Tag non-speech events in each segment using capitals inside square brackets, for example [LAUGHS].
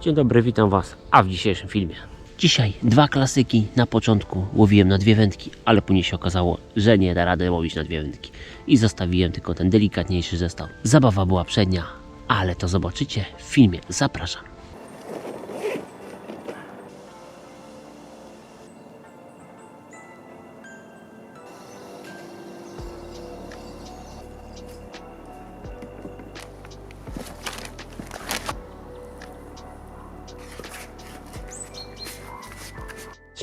Dzień dobry, witam Was, a w dzisiejszym filmie. Dzisiaj dwa klasyki. Na początku łowiłem na dwie wędki, ale później się okazało, że nie da rady łowić na dwie wędki. I zostawiłem tylko ten delikatniejszy zestaw. Zabawa była przednia, ale to zobaczycie w filmie. Zapraszam.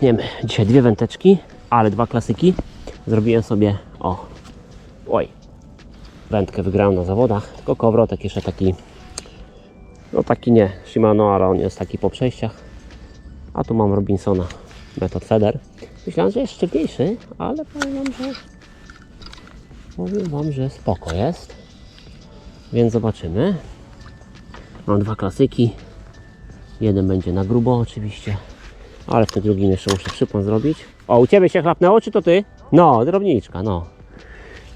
Zaczniemy. Dzisiaj dwie wędeczki, ale dwa klasyki. Zrobiłem sobie, o, oj, wędkę wygrałem na zawodach, tylko kowrotek jeszcze taki, no taki nie, Shimano, ale on jest taki po przejściach. A tu mam Robinsona Method Feather. Myślałem, że jest sztywniejszy, ale powiem wam, że powiem wam, że spoko jest. Więc zobaczymy. Mam dwa klasyki. Jeden będzie na grubo oczywiście, ale w tym drugim jeszcze muszę przypon zrobić. O, u Ciebie się chlapnęło, czy to Ty? No, drobniczka, no.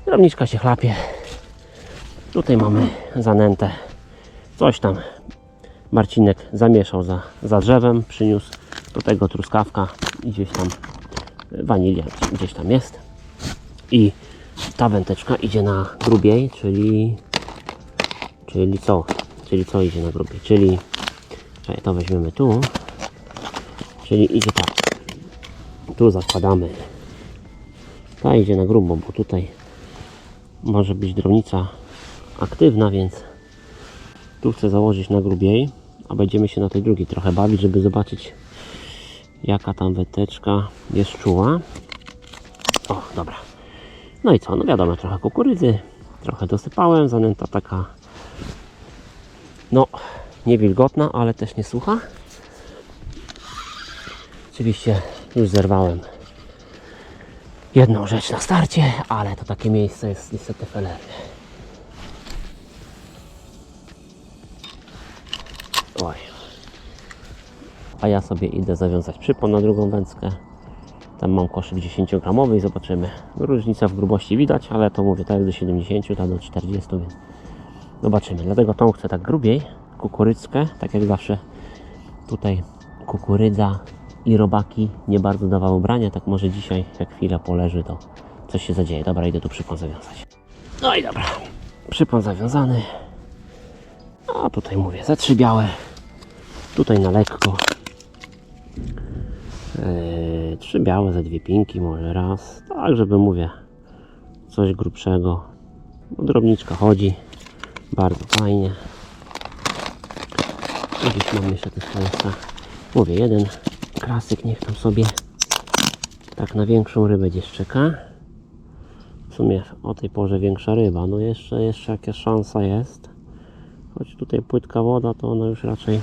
Drobniczka się chlapie. Tutaj mamy zanętę. Coś tam Marcinek zamieszał za, za drzewem, przyniósł do tego truskawka i gdzieś tam wanilia gdzieś tam jest. I ta wędeczka idzie na grubiej, czyli czyli co? Czyli co idzie na grubiej? Czyli czekaj, to weźmiemy tu. Czyli idzie tak. Tu zakładamy. Ta idzie na grubo, bo tutaj może być drobnica aktywna, więc tu chcę założyć na grubiej, a będziemy się na tej drugiej trochę bawić, żeby zobaczyć jaka tam weteczka jest czuła. O, dobra. No i co? No wiadomo, trochę kukurydzy, trochę dosypałem, zanęta taka no, niewilgotna, ale też nie sucha. Oczywiście już zerwałem jedną rzecz na starcie, ale to takie miejsce jest niestety felernie. Oj. A ja sobie idę zawiązać przypon na drugą wędkę. Tam mam koszyk 10 gramowy i zobaczymy. Różnica w grubości widać, ale to mówię tak jak do 70, tam do 40, więc zobaczymy. Dlatego tą chcę tak grubiej, kukurydzkę, tak jak zawsze tutaj kukurydza i robaki nie bardzo dawały brania, tak może dzisiaj jak chwila poleży to coś się zadzieje. Dobra, idę tu przypon zawiązać. No i dobra, przypon zawiązany. A tutaj mówię, za trzy białe, tutaj na lekko. Yy, trzy białe, za dwie pinki, może raz. Tak, żeby mówię, coś grubszego. No, drobniczka chodzi, bardzo fajnie. Gdzieś mam jeszcze tych państwa. Mówię, jeden klasyk niech tam sobie tak na większą rybę gdzieś czeka. W sumie o tej porze większa ryba, no jeszcze, jeszcze jakaś szansa jest. Choć tutaj płytka woda, to ona już raczej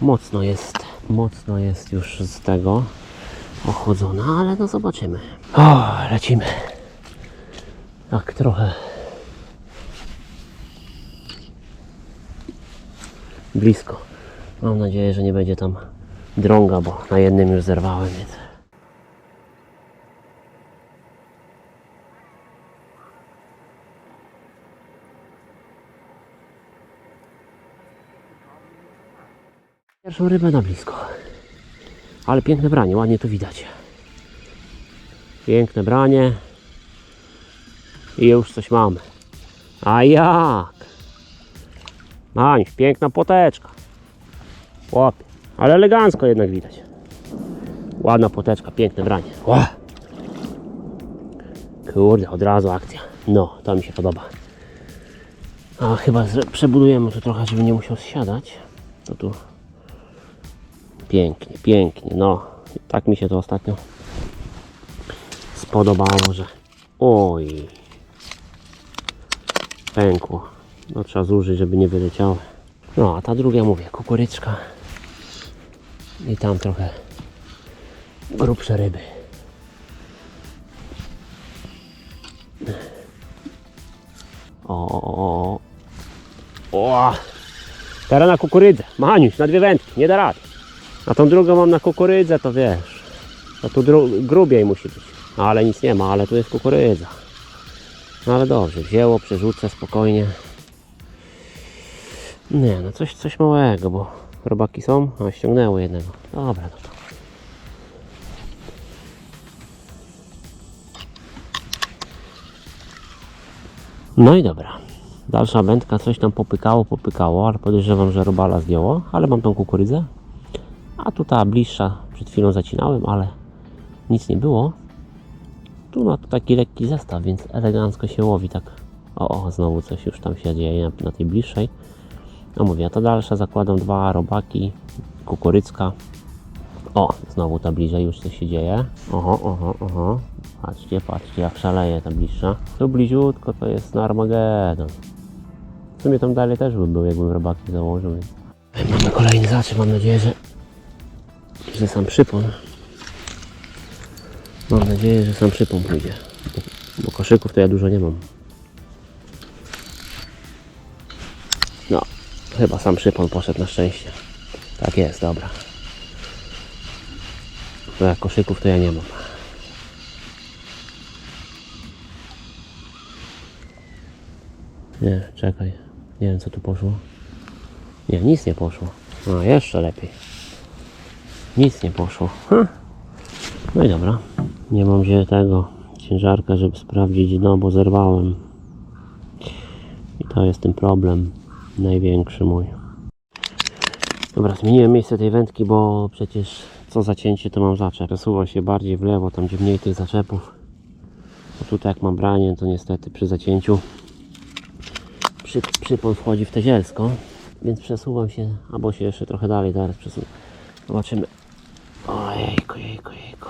mocno jest, mocno jest już z tego ochłodzona, ale no zobaczymy. O, lecimy. Tak trochę blisko. Mam nadzieję, że nie będzie tam drąga, bo na jednym już zerwałem, więc... Pierwszą rybę na blisko. Ale piękne branie, ładnie to widać. Piękne branie. I już coś mamy. A jak? Mań, piękna poteczka. Łapie. Ale elegancko jednak widać. Ładna poteczka, piękne branie. Kurde, od razu akcja. No, to mi się podoba. A chyba przebudujemy to trochę, żeby nie musiał zsiadać. To tu pięknie, pięknie. No, tak mi się to ostatnio spodobało, że oj, pękło. No trzeba zużyć, żeby nie wyleciały. No, a ta druga mówię, kukuryczka. I tam trochę grubsze ryby. O, o. Teraz na kukurydzę. Maniuś, na dwie wędki, nie da rady. A tą drugą mam na kukurydzę, to wiesz. To tu grubiej musi być. No, ale nic nie ma, ale tu jest kukurydza. No ale dobrze, wzięło, przerzucę spokojnie. Nie, no coś, coś małego, bo robaki są, a ściągnęło jednego. Dobra, no to. No i dobra. Dalsza wędka coś tam popykało, popykało, ale podejrzewam, że robala zdjęło, ale mam tą kukurydzę. A tu ta bliższa, przed chwilą zacinałem, ale nic nie było. Tu ma tu taki lekki zestaw, więc elegancko się łowi tak. O, o, znowu coś już tam się dzieje na, na tej bliższej. No mówię, a ta dalsza zakładam dwa robaki, kukurycka. O, znowu ta bliżej już coś się dzieje. Oho, oho, oho. Patrzcie, patrzcie, jak szaleje ta bliższa. Tu bliziutko to jest na Armagedon. W sumie tam dalej też by był, jakbym robaki założył. Mamy kolejny zaczep, mam nadzieję, że, że sam przypon. Mam nadzieję, że sam przypon pójdzie. Bo koszyków to ja dużo nie mam. Chyba sam przypon poszedł na szczęście. Tak jest, dobra. Bo jak koszyków to ja nie mam. Nie, czekaj. Nie wiem co tu poszło. Nie, nic nie poszło. No, jeszcze lepiej. Nic nie poszło. Hm. No i dobra. Nie mam gdzie tego ciężarka, żeby sprawdzić, no bo zerwałem. I to jest ten problem największy mój. Dobra, zmieniłem miejsce tej wędki, bo przecież co zacięcie to mam zaczep. Przesuwa się bardziej w lewo, tam gdzie mniej tych zaczepów. Bo tutaj jak mam branie, to niestety przy zacięciu przy, przypon wchodzi w te zielsko, więc przesuwam się, albo się jeszcze trochę dalej teraz przesunę. Zobaczymy. Ojejku, jejku, jejku.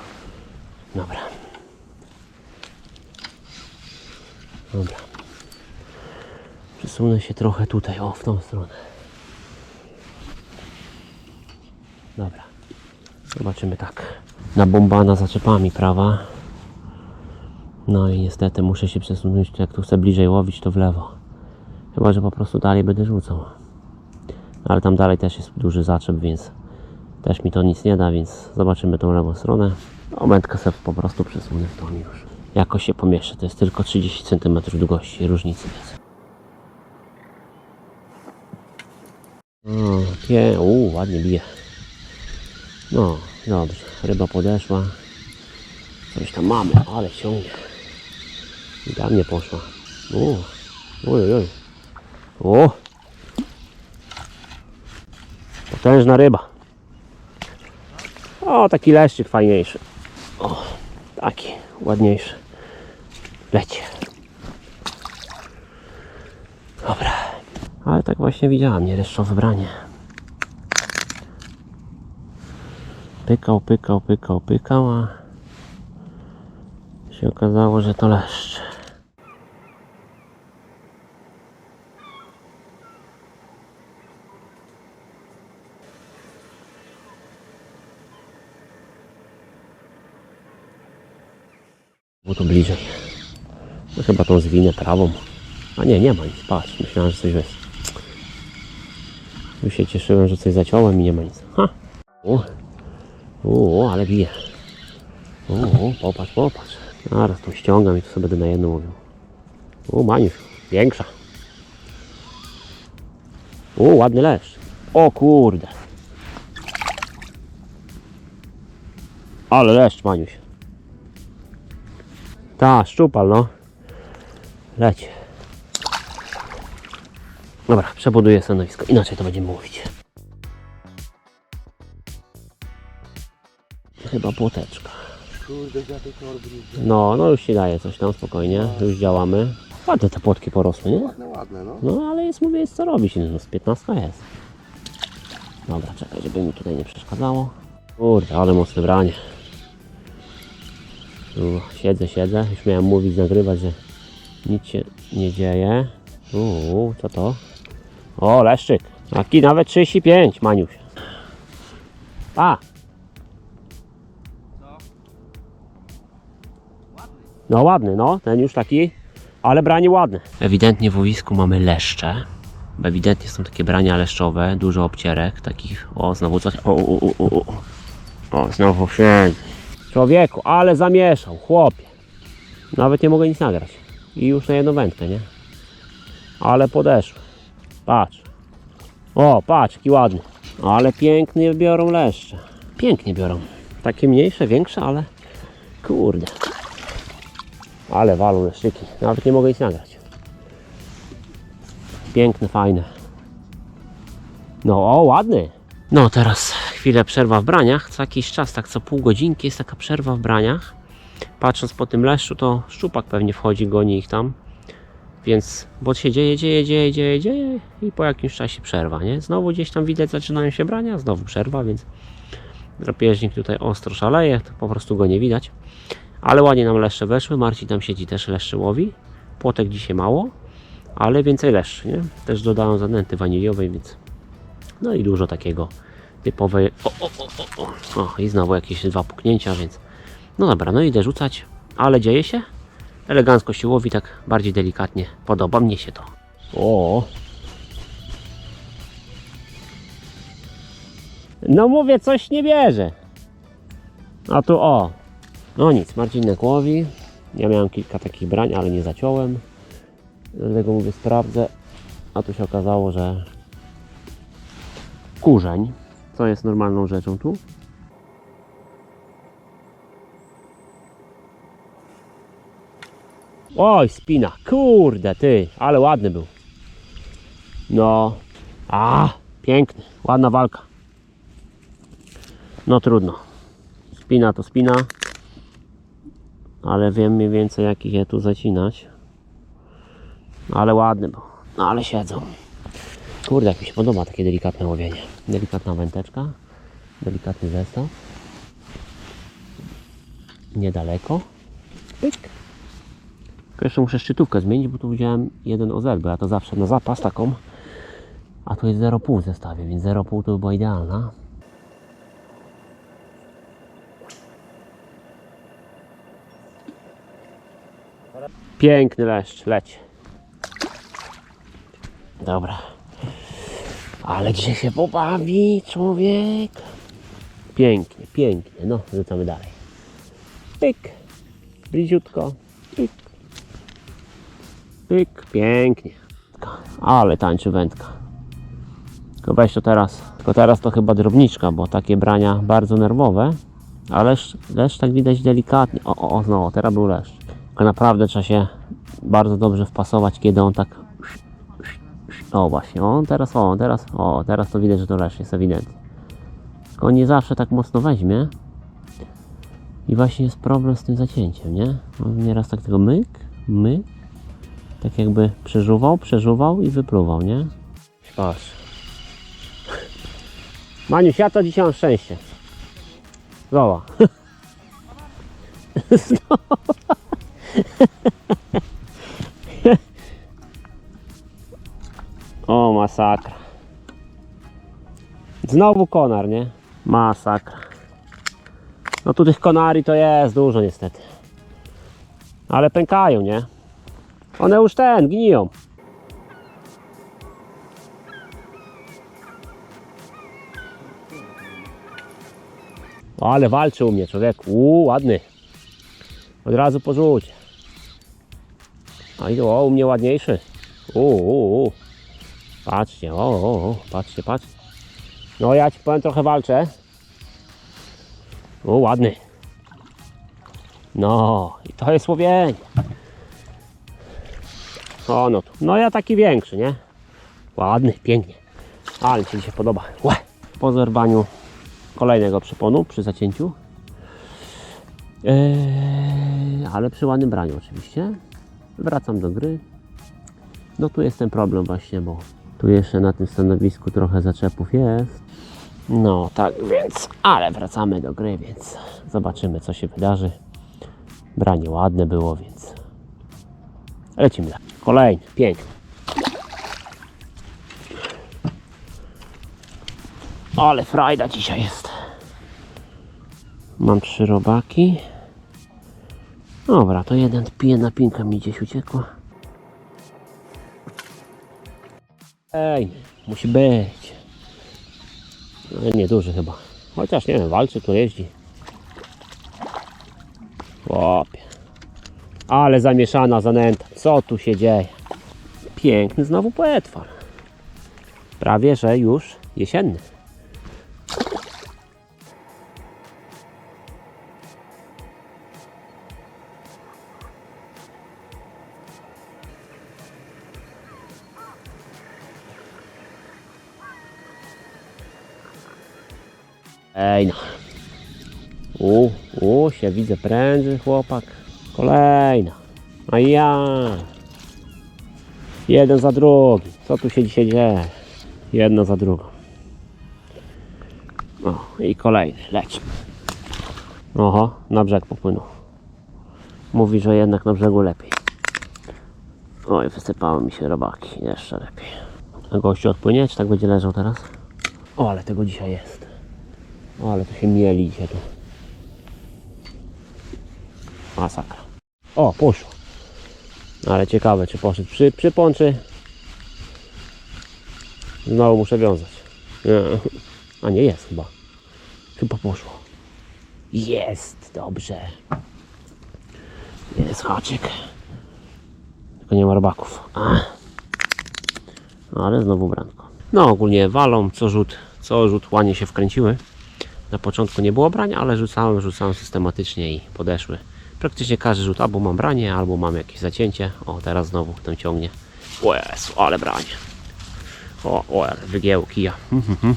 Dobra. Dobra. Przesunę się trochę tutaj, o, w tą stronę. Dobra. Zobaczymy tak. Nabombana zaczepami prawa. No i niestety muszę się przesunąć, jak tu chcę bliżej łowić, to w lewo. Chyba, że po prostu dalej będę rzucał. Ale tam dalej też jest duży zaczep, więc też mi to nic nie da, więc zobaczymy tą lewą stronę. No, wędkę sobie po prostu przesunę w tą już. Jakoś się pomieszczę, to jest tylko 30 cm długości, różnicy jest. O, pie, ładnie bije. No, dobrze, ryba podeszła. Coś tam mamy, ale ciągnie. I tam nie poszła. U, oj, oj. O! Potężna ryba. O, taki leszczyk fajniejszy. O, taki ładniejszy. Lecie. Dobra. Ale tak właśnie widziałam, nie leszczowe branie. Pykał, pykał, pykał, pykał, a się okazało, że to leszcz. Bo to bliżej. No chyba tą zwinę prawą. A nie, nie ma nic. Patrz, myślałem, że coś jest. Już się cieszyłem, że coś zaciąłem i nie ma nic. Ha! O ale bije. O, o, popatrz, popatrz. Zaraz tą ściągam i tu sobie będę na jedną mówił. O, Maniusz, większa. O, ładny leszcz. O kurde. Ale leszcz, Maniuś. Ta, szczupal, no. Leci. Dobra, przebuduję stanowisko. Inaczej to będziemy mówić. Chyba płoteczka. No, no już się daje coś tam, spokojnie. Już działamy. Ładne te płotki porosły, nie? Ładne, ładne, no. No, ale jest, mówię, jest co robić. No, z 15 jest. Dobra, czekaj, żeby mi tutaj nie przeszkadzało. Kurde, ale mocne branie. Siedzę, siedzę. Już miałem mówić, nagrywać, że nic się nie dzieje. Uuu, co to? O, leszczyk. Taki nawet 35, Maniuś. A! No ładny, no. Ten już taki, ale branie ładne. Ewidentnie w łowisku mamy leszcze. Bo ewidentnie są takie brania leszczowe, dużo obcierek, takich, o znowu coś, o, o, o, o, o. znowu siedzi. Człowieku, ale zamieszał, chłopie. Nawet nie mogę nic nagrać. I już na jedną wędkę, nie? Ale podeszły. Patrz. O, patrz, jaki ładny. Ale pięknie biorą leszcze. Pięknie biorą. Takie mniejsze, większe, ale kurde. Ale walą leszczyki. Nawet nie mogę ich nagrać. Piękne, fajne. No, o, ładny. No, teraz chwilę przerwa w braniach. Co jakiś czas, tak co pół godzinki jest taka przerwa w braniach. Patrząc po tym leszczu, to szczupak pewnie wchodzi, goni ich tam. Więc, bo się dzieje, dzieje, dzieje, dzieje, dzieje i po jakimś czasie przerwa, nie? Znowu gdzieś tam widać, zaczynają się brania, znowu przerwa, więc drapieżnik tutaj ostro szaleje, to po prostu go nie widać. Ale ładnie nam leszcze weszły, Marcin tam siedzi też leszcze łowi. Płotek dzisiaj mało, ale więcej leszczy, nie? Też dodałem zanęty waniliowej, więc no i dużo takiego typowej. O, o, o, o, o. o, i znowu jakieś dwa puknięcia, więc no dobra, no idę rzucać, ale dzieje się. Elegancko się łowi, tak bardziej delikatnie. Podoba mnie się to. O. No mówię, coś nie bierze. A tu o. No nic, Marcinek łowi. Ja miałem kilka takich brań, ale nie zaciąłem. Dlatego mówię, sprawdzę. A tu się okazało, że kurzeń, co jest normalną rzeczą tu. Oj, spina. Kurde, ty, ale ładny był. No. A, piękny. Ładna walka. No trudno. Spina to spina. Ale wiem mniej więcej jakich je tu zacinać. Ale ładny był. No ale siedzą. Kurde, jak mi się podoba takie delikatne łowienie. Delikatna wędeczka. Delikatny zestaw. Niedaleko. Pyk. Jeszcze muszę szczytówkę zmienić, bo tu wziąłem jeden OZ, bo ja to zawsze na zapas taką. A tu jest 0,5 w zestawie, więc 0,5 to by była idealna. Piękny leszcz, leć. Dobra. Ale gdzie się pobawi człowiek? Pięknie, pięknie. No, rzucamy dalej. Pyk. Bliziutko. Pyk. Pyk, pięknie. Ale tańczy wędka. Tylko weź to teraz. Tylko teraz to chyba drobniczka, bo takie brania bardzo nerwowe. Ale leszcz, tak widać delikatnie. O, o, o, znowu, teraz był leszcz. Tylko naprawdę trzeba się bardzo dobrze wpasować, kiedy on tak. O właśnie, on teraz, o, teraz, o, teraz to widać, że to leszcz jest ewidentny. Tylko nie zawsze tak mocno weźmie. I właśnie jest problem z tym zacięciem, nie? Nieraz tak tego myk, myk, tak jakby przeżuwał, przeżuwał i wypluwał, nie? Patrz. Maniuś, ja to dzisiaj mam szczęście. Zobacz. [LAUGHS] o, masakra. Znowu konar, nie? Masakra. No tu tych konari to jest dużo niestety. Ale pękają, nie? One już ten, gniją. Ale walczy u mnie człowiek. Uuu, ładny. Od razu porzuć. A i o, u mnie ładniejszy. Uuu, uu. Patrzcie, o, o, o, patrzcie, patrzcie. No ja ci powiem, trochę walczę. O, ładny. No, i to jest łowienie. O, no tu. No ja taki większy, nie? Ładny, pięknie. Ale mi się podoba. Łe. Po zerwaniu kolejnego przyponu przy zacięciu. Eee, ale przy ładnym braniu oczywiście. Wracam do gry. No tu jest ten problem właśnie, bo tu jeszcze na tym stanowisku trochę zaczepów jest. No tak więc, ale wracamy do gry, więc zobaczymy co się wydarzy. Branie ładne było, więc lecimy dalej. Kolejny, piękny. Ale frajda dzisiaj jest. Mam trzy robaki. Dobra, to jeden pije na pinkę mi gdzieś uciekła. Ej, musi być. No, nie duży chyba. Chociaż nie wiem, walczy, tu jeździ. Chłopie. Ale zamieszana zanęta. Co tu się dzieje? Piękny znowu poetwar. prawie że już jesienny. Ej no. U, u, się widzę prędzej chłopak. Kolejna. A ja. Jeden za drugi. Co tu się dzisiaj dzieje? Jedna za drugą. O, i kolejny. Leci. Oho, na brzeg popłynął. Mówi, że jednak na brzegu lepiej. Oj, wysypały mi się robaki. Jeszcze lepiej. A gościu odpłynie, czy tak będzie leżał teraz? O, ale tego dzisiaj jest. O, ale to się mieli dzisiaj tu. Masakra. O, poszło. Ale ciekawe, czy poszedł przy, przy pączy. Znowu muszę wiązać. A nie jest chyba. Chyba poszło. Jest, dobrze. Jest haczyk. Tylko nie ma robaków. A. Ale znowu branko. No ogólnie walą co rzut, co rzut łanie się wkręciły. Na początku nie było brania, ale rzucałem, rzucałem systematycznie i podeszły. Praktycznie każdy rzut albo mam branie, albo mam jakieś zacięcie. O, teraz znowu ten ciągnie. O Jezu, ale branie. O, o, ale kija. Mhm.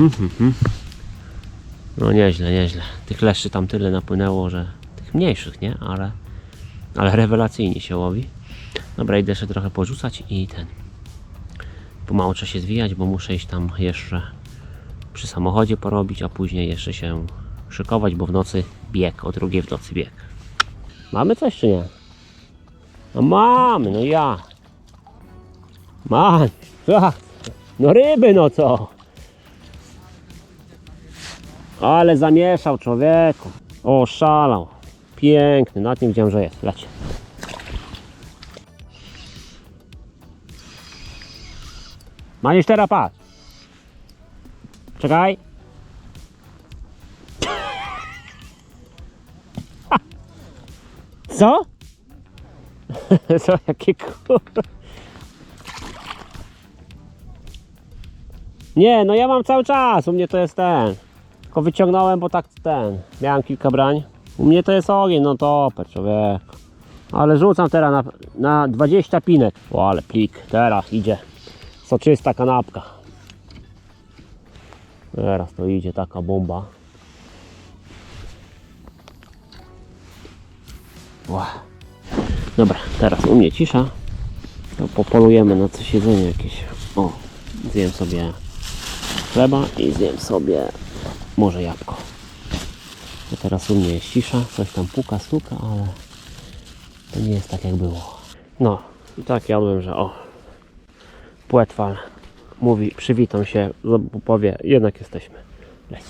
Mhm, mhm. No nieźle, nieźle. Tych leszczy tam tyle napłynęło, że tych mniejszych, nie? Ale, ale rewelacyjnie się łowi. Dobra, idę jeszcze trochę porzucać i ten. Pomału trzeba się zwijać, bo muszę iść tam jeszcze przy samochodzie porobić, a później jeszcze się szykować, bo w nocy bieg, o drugiej w nocy bieg. Mamy coś czy nie? No mamy, no ja. Man, ja. no ryby no co? Ale zamieszał człowieku. O, szalał. Piękny, nad nim widziałem, że jest. Lecie. Manisz teraz patrz. Czekaj. Co? [LAUGHS] Co? Jakie kur... Nie, no ja mam cały czas. U mnie to jest ten. Tylko wyciągnąłem, bo tak ten. Miałem kilka brań. U mnie to jest ogień, no toper, człowiek. Ale rzucam teraz na, na 20 pinek. O, ale plik. Teraz idzie. Soczysta kanapka. Teraz to idzie taka bomba. Dobra, teraz u mnie cisza. To popolujemy na coś jedzenie jakieś. O, zjem sobie chleba i zjem sobie może jabłko. To teraz u mnie jest cisza, coś tam puka, stuka, ale to nie jest tak jak było. No i tak jadłem, że o, płetwal mówi, przywitam się, powie, jednak jesteśmy. Leć.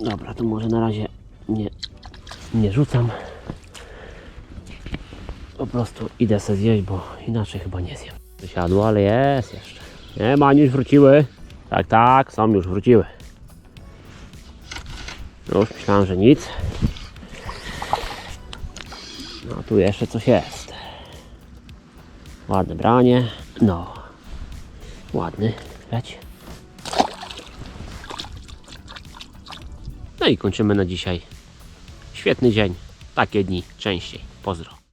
Dobra, to może na razie nie, nie rzucam. Po prostu idę sobie zjeść, bo inaczej chyba nie zjem. Wysiadło, ale jest jeszcze. Nie ma, już wróciły. Tak, tak, są już wróciły. Już myślałem, że nic. No tu jeszcze coś jest. Ładne branie. No. Ładny. Leć. No i kończymy na dzisiaj. Świetny dzień. Takie dni częściej. Pozdro.